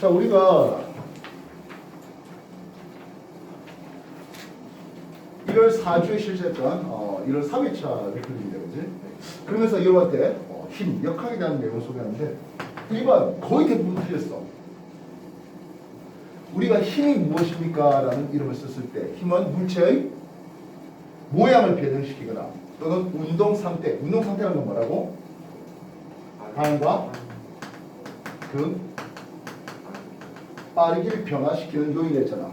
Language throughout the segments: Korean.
자, 우리가 1월 4주에 실시했던 어, 1월 3회차를 그립니다, 그지? 그러면서 여러분한테 어, 힘, 역학에 대한 내용을 소개하는데 1번 거의 대부분 틀렸어. 우리가 힘이 무엇입니까? 라는 이름을 썼을 때 힘은 물체의 모양을 변형시키거나 또는 운동 상태, 운동 상태라는 건 뭐라고? 방과 그 빠르기를 변화시키는 요인이었잖아.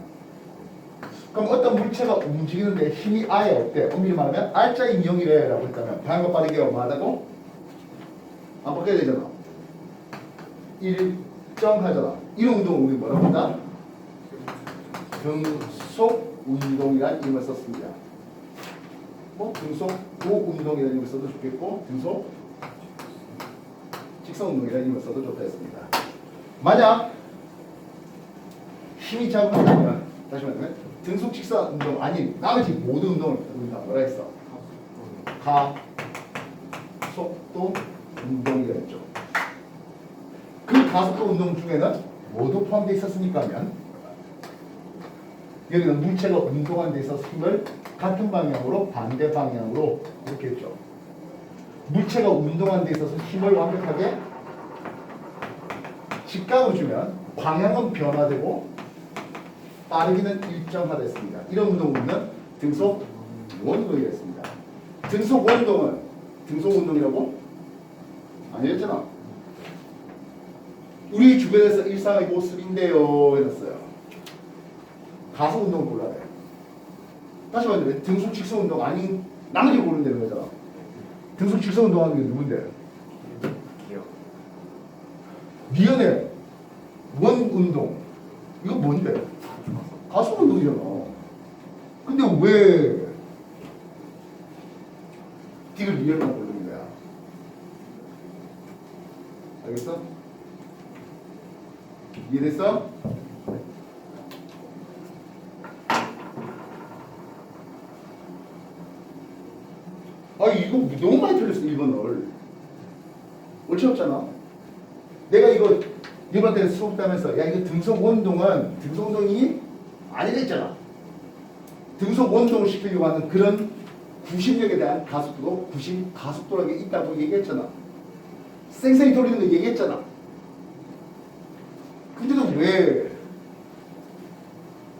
그럼 어떤 물체가 움직이는데 힘이 아예 없대. 엄밀히 말하면 알짜인 0이래 라고 했다면 방향과 빠르기가 뭐하다고? 안 바뀌어야 되잖아. 일정하잖아. 이런 운동을 우리 뭐라고 한다? 등속 운동이라는 이름을 썼습니다. 뭐 등속 고운동이라는 이름을 써도 좋겠고 등속 직선 운동이라는 이름을 써도 좋다 했습니다. 만약 힘이 작으면 다시 말하면 등속 직선 운동 아닌 나머지 모든 운동을 우리 다 뭐라 했어? 가 속도 운동이라 했죠. 그 가속도 운동 중에는 모두 포함되어 있었으니까 하면 여기는 물체가 운동하는 데 있어서 힘을 같은 방향으로 반대 방향으로 이렇게 했죠. 물체가 운동하는 데 있어서 힘을 완벽하게 직각으로 주면 방향은 변화되고 빠르기는 일정화됐습니다. 이런 운동을 우리는 등속 원운동이라 했습니다. 등속 원운동은 등속 운동이라고 아니랬잖아. 우리 주변에서 일상의 모습인데요 해놨어요. 가속 운동을 골라야 돼. 다시 말하면 등속 직선 운동 아닌 나머지 되는 거잖아. 등속 직선 운동하는 게 누군데? 기억. 미연의 원 운동 이거 뭔데? 가속 운동이잖아. 근데 왜 딕을 미연만 고르는 거야? 알겠어? 이해됐어? 아 이거 너무 많이 틀렸어 1번을 옳지 없잖아 내가 이거 이번에 수업 따면서 야 이거 등속 원동은 등속 원동이 아니랬잖아 등속 원동을 시키려고 하는 그런 구심력에 대한 가속도도 구심 가속도라는 게 있다고 얘기했잖아 쌩쌩이 돌리는 거 얘기했잖아 근데도 왜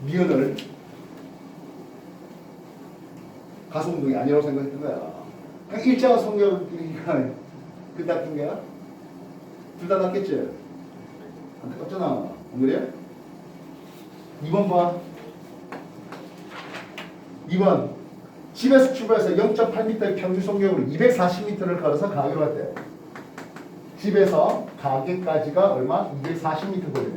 미연을 가속 운동이 아니라고 생각했던 거야 그냥 일자와 성격이니까 그 닦은 거야? 둘 다 낫겠지? 안타깝잖아. 안 그래? 2번 봐. 2번. 집에서 출발해서 0.8m의 평균 속력으로 240m를 걸어서 가게로 갔대. 집에서 가게까지가 얼마? 240m 거리네.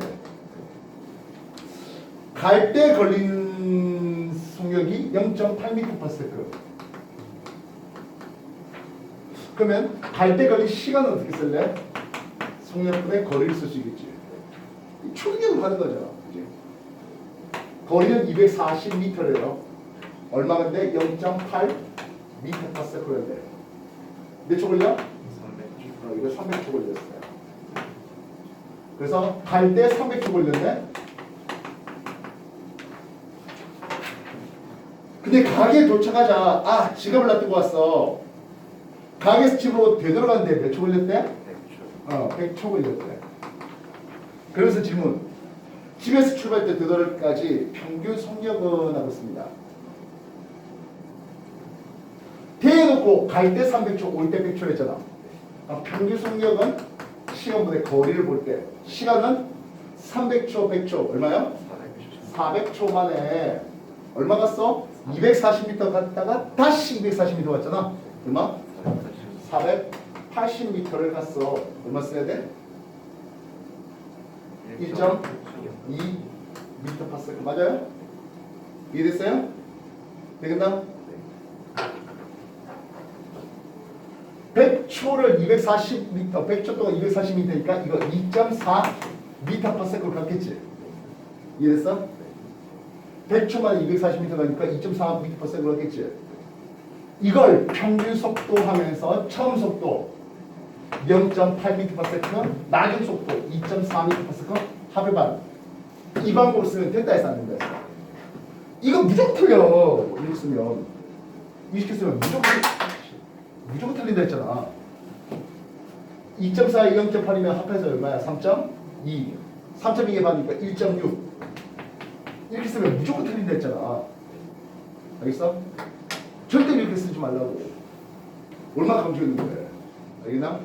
갈때 걸린 속력이 0.8m/s. 그러면 갈 때 걸린 시간은 어떻게 쓸래? 속력분의 거리를 쓸 수 있겠지. 초능력을 하는 거죠. 거리는 240m래요. 얼마 근데 0.8m/s인데 몇 초 걸려? 300. 어, 이거 300초 걸렸어요. 그래서 갈 때 300초 걸렸네. 근데 가게에 도착하자 아 지갑을 놔두고 왔어. 가게에서 집으로 되돌아가는데 몇 초 걸렸대? 100초. 어, 100초 걸렸대. 그래서 질문. 집에서 출발 때 되돌아까지 평균 속력은 하고 있습니다. 대놓고 갈 때 300초, 올 때 100초 했잖아. 아, 평균 속력은 시간분의 거리를 볼 때 시간은 300초, 100초 얼마요? 400초. 400초 만에 얼마 갔어? 240m 갔다가 다시 240m 갔잖아. 얼마? 480m를 갔어. 얼마 써야 돼? 1.2 미터 파스 맞아요? 이해됐어요? 되겠나? 100 초를 240m, 100초 동안 240m니까 이거 2.4 미터 파스를 갔겠지? 이해됐어? 100초 만에 240m 가니까 2.4 미터 파스를 갔겠지? 이걸 평균 속도 하면서 처음 속도 0.8m/s, 나중 속도 2.4m/s 합의반 이 방법을 쓰면 된다 했어 안 된다 했어 이거 무조건 틀려 이렇게 쓰면 이렇게 쓰면 무조건 무조건 틀린다 했잖아 2.4, 0.8이면 합해서 얼마야? 3.2 3.2에 반이니까 1.6 이렇게 쓰면 무조건 틀린다 했잖아. 알겠어? 절대 이렇게 쓰지 말라고. 얼마나 강조했는데? 알겠나?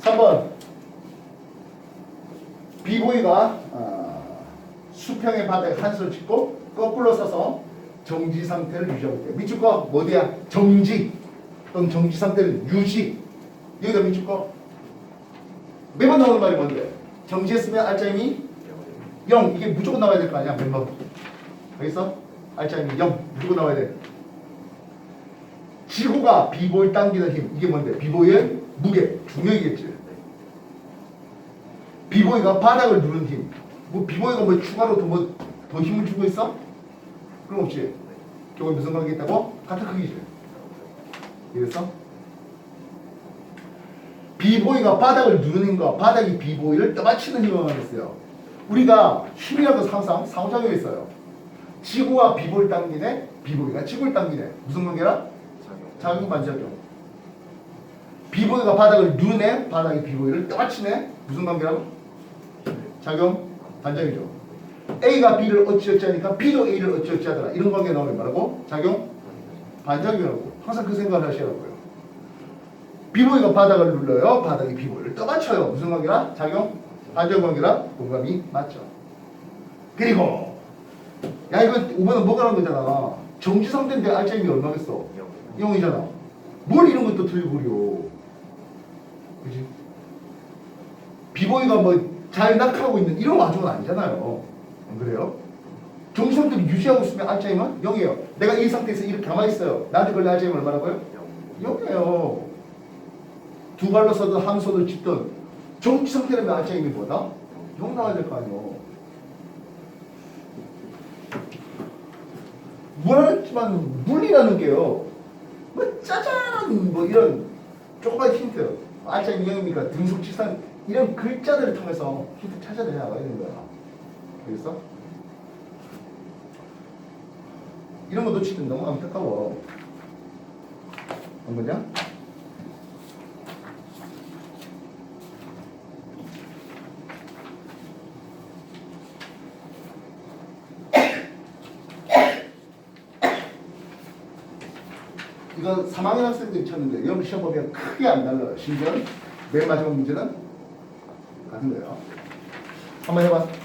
3번. 비보이가 아, 수평의 바닥에 한수를 짚고 거꾸로 서서 정지 상태를 유지하고 있대. 거 뭐야? 정지 또는 정지 상태를 유지. 여기다 거. 매번 나오는 말이 뭔데? 정지했으면 알짜임이 0. 이게 무조건 나와야 될 거 아니야? 매번. 알겠어? 알짜임이 0. 무조건 나와야 돼. 지구가 비보를 당기는 힘. 이게 뭔데? 비보의 무게, 중력이겠지. 비보이가 바닥을 누른 힘. 뭐 비보이가 뭐 추가로 더 뭐 더 힘을 주고 있어? 그럼 없지. 저건 무슨 관계 있다고? 같은 크기지. 이랬어? 비보이가 바닥을 누르는 거, 바닥이 비보이를 떠받치는 힘을 말했어요. 우리가 힘이라고 항상 상호작용이 있어요. 지구와 비보를 당기네, 비보이가 지구를 당기네. 무슨 관계라? 작용 반작용. 비보이가 바닥을 누르네, 바닥이 비보이를 떠받치네. 무슨 관계라고? 작용 반작용이죠. A가 B를 어찌어찌 하니까 B도 A를 어찌어찌 하더라. 이런 관계 나오면 뭐라고? 작용 반작용이라고. 항상 그 생각을 하시라고요. 비보이가 바닥을 눌러요. 바닥이 비보이를 떠받쳐요. 무슨 관계라? 작용 반작용 관계라? 공감이 맞죠. 그리고 야 이거 5번은 뭐가 나온 거잖아. 정지 상태인데 알짜임이 얼마겠어? 0이잖아. 뭘 이런 것도 틀리고 그려. 그지? 비보이가 뭐 잘 낙하고 있는 이런 와중은 아니잖아요. 안 그래요? 상태를 유지하고 있으면 알짜임은 0이에요. 내가 이 상태에서 이렇게 가만히 있어요. 나한테 걸린 알짜임 얼마라고요? 0이에요. 두 발로 서든 한 손을 짚든 정지 상태라면 알짜임이 뭐다? 0 나와야 될 거 아니에요. 뭐랄지만 물리라는 게요. 뭐 짜잔한 뭐 이런 조그만 힌트. 알짜임 0입니까? 등속지산 이런 글자들을 통해서 힌트 찾아내 나가야 되는 거야. 알겠어? 이런 거 놓치면 너무 안타까워. 안 그냐? 이건 3학년 학생들이 쳤는데 여러분 시험 보면 크게 안 달라요. 심지어 맨 마지막 문제는 같은 거예요. 한번 해봐.